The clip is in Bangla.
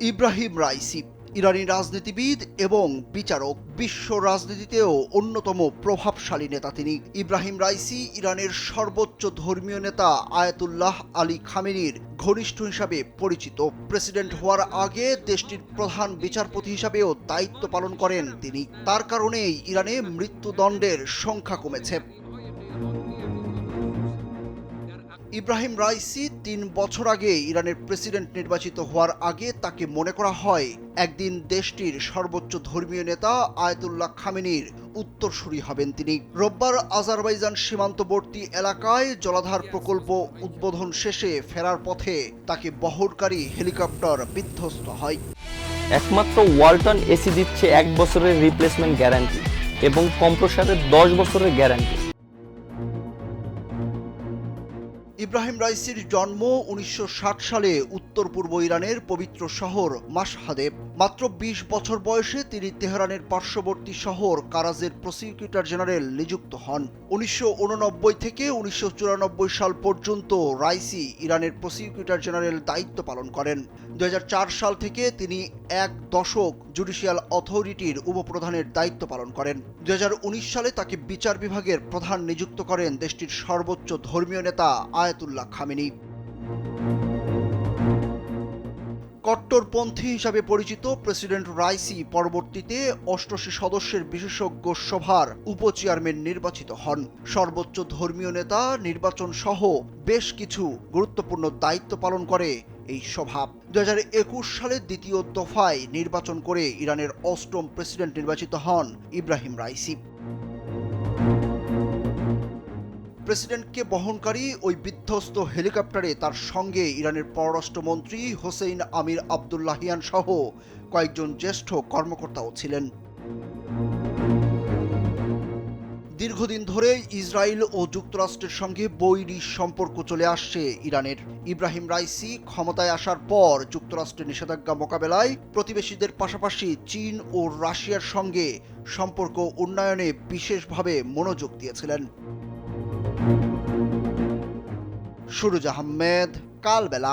ইব্রাহিম রাইসি ইরানি রাজনীতিবিদ এবং বিচারক, বিশ্ব রাজনীতিতেও অন্যতম প্রভাবশালী নেতা তিনি। ইব্রাহিম রাইসি ইরানের সর্বোচ্চ ধর্মীয় নেতা আয়াতুল্লাহ আলী খামেনির ঘনিষ্ঠ হিসাবে পরিচিত। প্রেসিডেন্ট হওয়ার আগে দেশটির প্রধান বিচারপতি হিসাবেও দায়িত্ব পালন করেন তিনি। তার কারণেই ইরানে মৃত্যুদণ্ডের সংখ্যা কমেছে। ইব্রাহিম রাইসি তিন বছর আগে ইরানের প্রেসিডেন্ট নির্বাচিত হওয়ার আগে তাকে মনে করা হয় একদিন দেশটির সর্বোচ্চ ধর্মীয় নেতা আয়াতুল্লাহ খামেনির উত্তরসূরি হবেন তিনি। রোববার আজারবাইজান সীমান্তবর্তী এলাকায় জলাধার প্রকল্প উদ্বোধন শেষে ফেরার পথে তাকে বহরকারী হেলিকপ্টার বিধ্বস্ত হয়। একমাত্র ওয়ালটন এসি দিচ্ছে এক বছরের রিপ্লেসমেন্ট গ্যারান্টি এবং কম্প্রসারের দশ বছরের গ্যারান্টি ইব্রাহিম রাইসির জন্ম উনিশশো ষাট সালে উত্তর পূর্ব ইরানের পবিত্র শহর মাসহাদে মাত্র ২০ বছর বয়সে তিনি তেহরানের পার্শ্ববর্তী শহর কারাজের প্রসিকিউটর জেনারেল নিযুক্ত হন। উনিশশো উননব্বই থেকে উনিশশো চুরানব্বই সাল পর্যন্ত রাইসি ইরানের প্রসিকিউটর জেনারেল দায়িত্ব পালন করেন। দু হাজার চার সাল থেকে তিনি এক দশক জুডিশিয়াল অথরিটির উপপ্রধানের দায়িত্ব পালন করেন। দু হাজার উনিশ সালে তাকে বিচার বিভাগের প্রধান নিযুক্ত করেন দেশটির সর্বোচ্চ ধর্মীয় নেতা আয়াতুল্লাহ খামেনি। কট্টরপন্থী হিসাবে পরিচিত প্রেসিডেন্ট রাইসি পরবর্তীতে অষ্টশী সদস্যের বিশেষজ্ঞ সভার উপচেয়ারম্যান নির্বাচিত হন। সর্বোচ্চ ধর্মীয় নেতা, নির্বাচন সহ বেশ কিছু গুরুত্বপূর্ণ দায়িত্ব পালন করে এই সভা। দু সালের দ্বিতীয় দফায় নির্বাচন করে ইরানের অষ্টম প্রেসিডেন্ট নির্বাচিত হন ইব্রাহিম রাইসি। প্রেসিডেন্টকে বহনকারী ওই বিধ্বস্ত হেলিকপ্টারে তার সঙ্গে ইরানের পররাষ্ট্রমন্ত্রী হোসেইন আমির আবদুল্লাহিয়ান সহ কয়েকজন জ্যেষ্ঠ কর্মকর্তাও ছিলেন। দীর্ঘদিন ধরে ইসরায়েল ও যুক্তরাষ্ট্রের সঙ্গে বৈরী সম্পর্ক চলে আসছে ইরানের। ইব্রাহিম রাইসি ক্ষমতায় আসার পর যুক্তরাষ্ট্রের নিষেধাজ্ঞা মোকাবেলায় প্রতিবেশীদের পাশাপাশি চীন ও রাশিয়ার সঙ্গে সম্পর্ক উন্নয়নে বিশেষভাবে মনোযোগ দিয়েছিলেন। সুরজ আহমেদ কালবেলা